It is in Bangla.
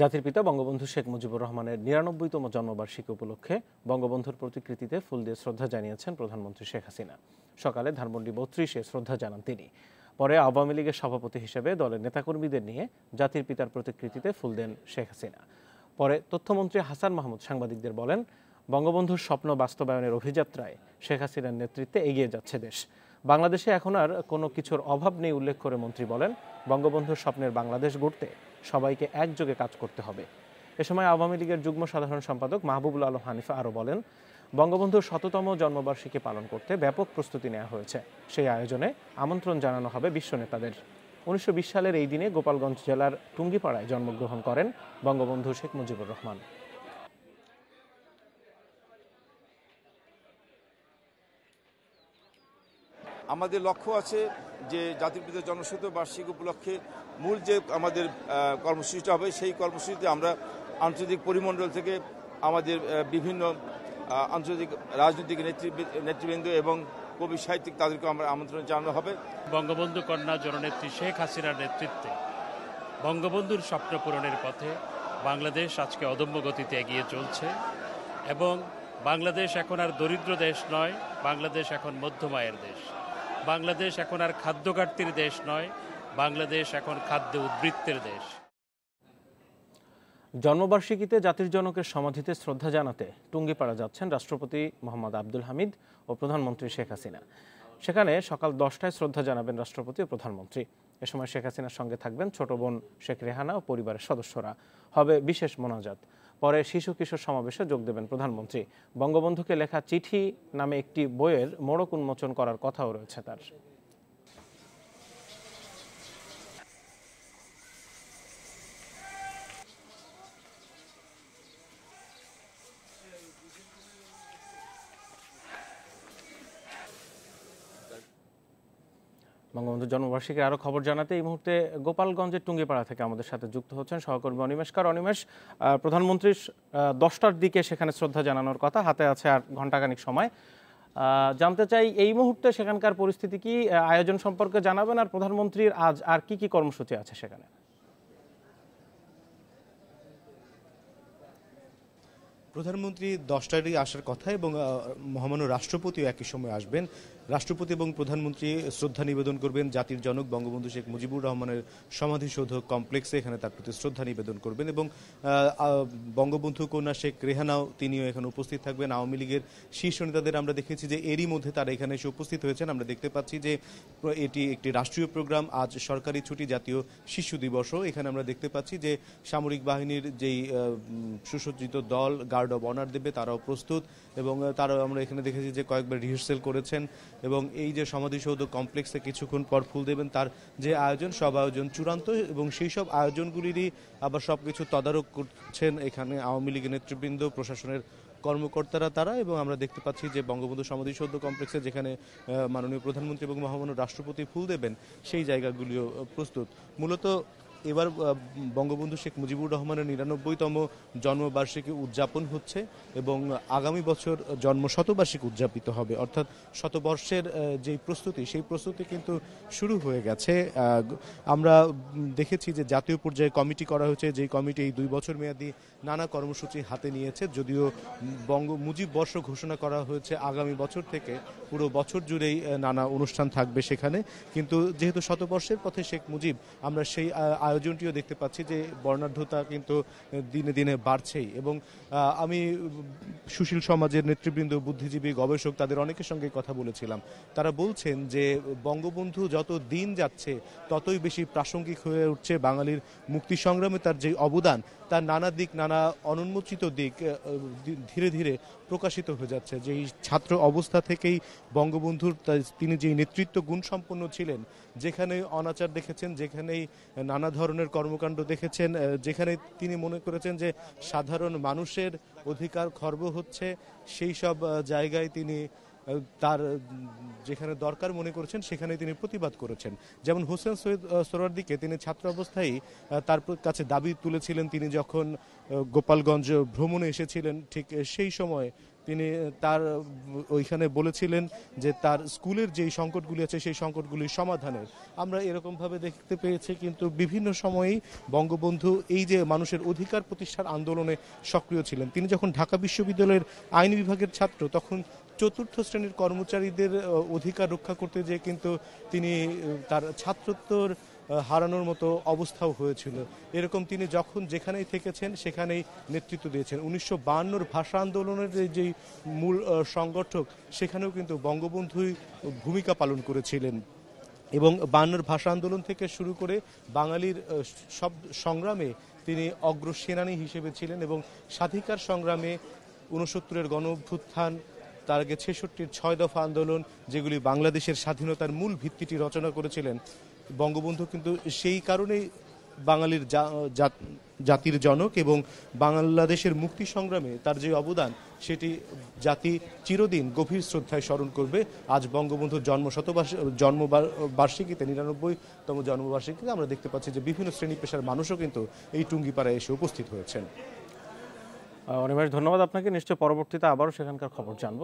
জাতির পিতা বঙ্গবন্ধু শেখ মুজিবুর রহমানের নিরানব্বইতম জন্মবার্ষিকী উপলক্ষে বঙ্গবন্ধুর প্রতিকৃতিতে ফুল দিয়ে শ্রদ্ধা জানিয়েছেন প্রধানমন্ত্রী শেখ হাসিনা। সকালে ধানমন্ডি বত্রিশে শ্রদ্ধা জানান তিনি। পরে আওয়ামী লীগের সভাপতি হিসেবে দলের নেতাকর্মীদের নিয়ে জাতির পিতার প্রতিকৃতিতে ফুল দেন শেখ হাসিনা। পরে তথ্যমন্ত্রী হাসান মাহমুদ সাংবাদিকদের বলেন, বঙ্গবন্ধুর স্বপ্ন বাস্তবায়নের অভিযাত্রায় শেখ হাসিনার নেতৃত্বে এগিয়ে যাচ্ছে দেশ। বাংলাদেশে এখন আর কোনো কিছুর অভাব নেই উল্লেখ করে মন্ত্রী বলেন, বঙ্গবন্ধুর স্বপ্নের বাংলাদেশ গড়তে সবাইকে একযোগে কাজ করতে হবে। এ সময় আওয়ামী লীগের যুগ্ম সাধারণ সম্পাদক মাহবুবুল আলম হানিফা আরও বলেন, বঙ্গবন্ধুর শততম জন্মবার্ষিকী পালন করতে ব্যাপক প্রস্তুতি নেওয়া হয়েছে। সেই আয়োজনে আমন্ত্রণ জানানো হবে বিশ্ব নেতাদের। উনিশশো বিশ সালের এই দিনে গোপালগঞ্জ জেলার টুঙ্গিপাড়ায় জন্মগ্রহণ করেন বঙ্গবন্ধু শেখ মুজিবুর রহমান। আমাদের লক্ষ্য আছে যে জাতির পিতা জনশত বার্ষিক উপলক্ষে মূল যে আমাদের কর্মসূচিটা হবে, সেই কর্মসূচিতে আমরা আন্তর্জাতিক পরিমণ্ডল থেকে আমাদের বিভিন্ন আন্তর্জাতিক রাজনৈতিক নেতৃবৃ- নেতৃবৃন্দ এবং কবি সাহিত্যিক তাদেরকে আমরা আমন্ত্রণ জানানো হবে। বঙ্গবন্ধু কন্যা জননেত্রী শেখ হাসিনার নেতৃত্বে বঙ্গবন্ধুর স্বপ্ন পূরণের পথে বাংলাদেশ আজকে অদম্য গতিতে এগিয়ে চলছে এবং বাংলাদেশ এখন আর দরিদ্র দেশ নয়, বাংলাদেশ এখন মধ্যমায়ের দেশ। বাংলাদেশ এখন আর খাদ্য ঘাটতির দেশ নয়, বাংলাদেশ এখন খাদ্য উদ্বৃত্তের দেশ। জন্মবার্ষিকীতে জাতির জনকের সমাধিতে শ্রদ্ধা জানাতে টুঙ্গিপাড়া যাচ্ছেন রাষ্ট্রপতি মোহাম্মদ আব্দুল হামিদ ও প্রধানমন্ত্রী শেখ হাসিনা। সেখানে সকাল দশটায় শ্রদ্ধা জানাবেন রাষ্ট্রপতি ও প্রধানমন্ত্রী। এ সময় শেখ হাসিনার সঙ্গে থাকবেন ছোট বোন শেখ রেহানা ও পরিবারের সদস্যরা। হবে বিশেষ মোনাজাত। পরে শিশু কিশোর সমাবেশে যোগ দেবেন প্রধানমন্ত্রী। বঙ্গবন্ধুকে লেখা চিঠি নামে একটি বইয়ের মোড়ক উন্মোচন করার কথাও রয়েছে তার। বঙ্গবন্ধুর জন্মবার্ষিকীর আরও খবর জানাতে এই মুহূর্তে গোপালগঞ্জের টুঙ্গিপাড়া থেকে আমাদের সাথে যুক্ত হচ্ছেন সহকর্মী অনিমেষকার অনিমেষ প্রধানমন্ত্রীর দশটার দিকে সেখানে শ্রদ্ধা জানানোর কথা, হাতে আছে আর ঘণ্টাখানিক সময়। জানতে চাই এই মুহূর্তে সেখানকার পরিস্থিতি কি আয়োজন সম্পর্কে জানাবেন আর প্রধানমন্ত্রীর আজ আর কি কি কর্মসূচি আছে সেখানে? প্রধানমন্ত্রী দশটারই আসার কথা এবং মহামান্য রাষ্ট্রপতিও একই সময় আসবেন। রাষ্ট্রপতি এবং প্রধানমন্ত্রী শ্রদ্ধা নিবেদন করবেন। জাতির জনক বঙ্গবন্ধু শেখ মুজিবুর রহমানের সমাধিসৌধ কমপ্লেক্সে এখানে তার প্রতি শ্রদ্ধা নিবেদন করবেন এবং বঙ্গবন্ধু কন্যা শেখ রেহানাও তিনিও এখানে উপস্থিত থাকবেন। আওয়ামী লীগের শীর্ষ নেতাদের আমরা দেখেছি যে এরই মধ্যে তারা এখানে এসে উপস্থিত হয়েছেন। আমরা দেখতে পাচ্ছি যে এটি একটি রাষ্ট্রীয় প্রোগ্রাম, আজ সরকারি ছুটি, জাতীয় শিশু দিবসও। এখানে আমরা দেখতে পাচ্ছি যে সামরিক বাহিনীর যেই সুসজ্জিত দল, গার্ড অব অনার দেবে, তারাও প্রস্তুত এবং তারাও আমরা এখানে দেখেছি যে কয়েকবার রিহার্সেল করেছেন। এবং এই যে সমাধিসৌধ কমপ্লেক্সে কিছুক্ষণ পর ফুল দেবেন, তার যে আয়োজন, সব আয়োজন চূড়ান্ত এবং সেই সব আয়োজনগুলিরই আবার সবকিছু তদারক করছেন এখানে আওয়ামী লীগের নেতৃবৃন্দ, প্রশাসনের কর্মকর্তারা, তারা এবং আমরা দেখতে পাচ্ছি যে বঙ্গবন্ধু সমাধিসৌধ কমপ্লেক্সে যেখানে মাননীয় প্রধানমন্ত্রী এবং মহামান্য রাষ্ট্রপতি ফুল দেবেন, সেই জায়গাগুলিও প্রস্তুত। মূলত এবার বঙ্গবন্ধু শেখ মুজিবুর রহমানের নিরানব্বইতম জন্মবার্ষিকী উদযাপন হচ্ছে এবং আগামী বছর জন্ম শতবার্ষিকী উদযাপিত হবে। অর্থাৎ শতবর্ষের যেই প্রস্তুতি, সেই প্রস্তুতি কিন্তু শুরু হয়ে গেছে। আমরা দেখেছি যে জাতীয় পর্যায়ে কমিটি করা হয়েছে, যেই কমিটি এই দুই বছর মেয়াদী নানা কর্মসূচি হাতে নিয়েছে। যদিও বঙ্গ, মুজিব বর্ষ ঘোষণা করা হয়েছে আগামী বছর থেকে, পুরো বছর জুড়েই নানা অনুষ্ঠান থাকবে সেখানে। কিন্তু যেহেতু শতবর্ষের পথে শেখ মুজিব, আমরা সেই আয়োজনটিও দেখতে পাচ্ছি যে বর্ণাঢ্যতা কিন্তু দিনে দিনে বাড়ছেই। এবং আমি সুশীল সমাজের নেতৃবৃন্দ, বুদ্ধিজীবী, গবেষক তাদের অনেকের সঙ্গে কথা বলেছিলাম। তারা বলছেন যে বঙ্গবন্ধু যত দিন যাচ্ছে, ততই বেশি প্রাসঙ্গিক হয়ে উঠছে বাঙালির মুক্তি সংগ্রামে তার যে অবদান, তার নানা দিক, নানা অনুন্মোচিত দিক ধীরে ধীরে প্রকাশিত হয়ে যাচ্ছে। যে ছাত্র অবস্থা থেকেই বঙ্গবন্ধুর তিনি যে নেতৃত্ব গুণ সম্পন্ন ছিলেন যেখানে অনাচার দেখেছেন, যেখানেই নানা ধরনের কর্মকাণ্ড দেখেছেন যেখানে তিনি মনে করেছেন যে সাধারণ মানুষের অধিকার খর্ব হচ্ছে সেই সব জায়গায় তিনি তার যেখানে দরকার মনে করেছেন সেখানে তিনি প্রতিবাদ করেছেন। যেমন হোসেন সৈয়দ আহ, সোহরাওয়ার্দীকে তিনি ছাত্র অবস্থায় তার কাছে দাবি তুলেছিলেন তিনি যখন গোপালগঞ্জ ভ্রমণে এসেছিলেন ঠিক সেই সময় তিনি তার ওইখানে বলেছিলেন যে তার স্কুলের যেই সংকটগুলি আছে, সেই সংকটগুলির সমাধানের। আমরা এরকমভাবে দেখতে পেয়েছি, কিন্তু বিভিন্ন সময়েই বঙ্গবন্ধু এই যে মানুষের অধিকার প্রতিষ্ঠার আন্দোলনে সক্রিয় ছিলেন। তিনি যখন ঢাকা বিশ্ববিদ্যালয়ের আইন বিভাগের ছাত্র, তখন চতুর্থ শ্রেণির কর্মচারীদের অধিকার রক্ষা করতে যেয়ে কিন্তু তিনি তার ছাত্রত্বর হারানোর মতো অবস্থাও হয়েছিল। এরকম তিনি যখন যেখানেই থেকেছেন, সেখানেই নেতৃত্ব দিয়েছেন। উনিশশো বায়ান্নর ভাষা আন্দোলনের যে- মূল সংগঠক, সেখানেও কিন্তু বঙ্গবন্ধুই ভূমিকা পালন করেছিলেন। এবং বায়ান্নর ভাষা আন্দোলন থেকে শুরু করে বাঙালির সব সংগ্রামে তিনি অগ্রসেনানী হিসেবে ছিলেন এবং স্বাধিকার সংগ্রামে উনসত্তরের গণ অভ্যুত্থান তার আগে ছেষট্টির ছয় দফা আন্দোলন, যেগুলি বাংলাদেশের স্বাধীনতার মূল ভিত্তিটি রচনা করেছিলেন বঙ্গবন্ধু কিন্তু সেই কারণেই বাঙালির জাতির জনক এবং বাংলাদেশের মুক্তি সংগ্রামে তার যে অবদান, সেটি জাতি চিরদিন গভীর শ্রদ্ধায় স্মরণ করবে। আজ বঙ্গবন্ধুর জন্ম শতবার্ষ জন্ম বার্ষিকীতে নিরানব্বইতম জন্মবার্ষিকীতে আমরা দেখতে পাচ্ছি যে বিভিন্ন শ্রেণি পেশার মানুষও কিন্তু এই টুঙ্গিপাড়ায় এসে উপস্থিত হয়েছেন। অনিমেষ ধন্যবাদ আপনাকে। নিশ্চয় পরবর্তীতে আবারও সেখানকার খবর জানব।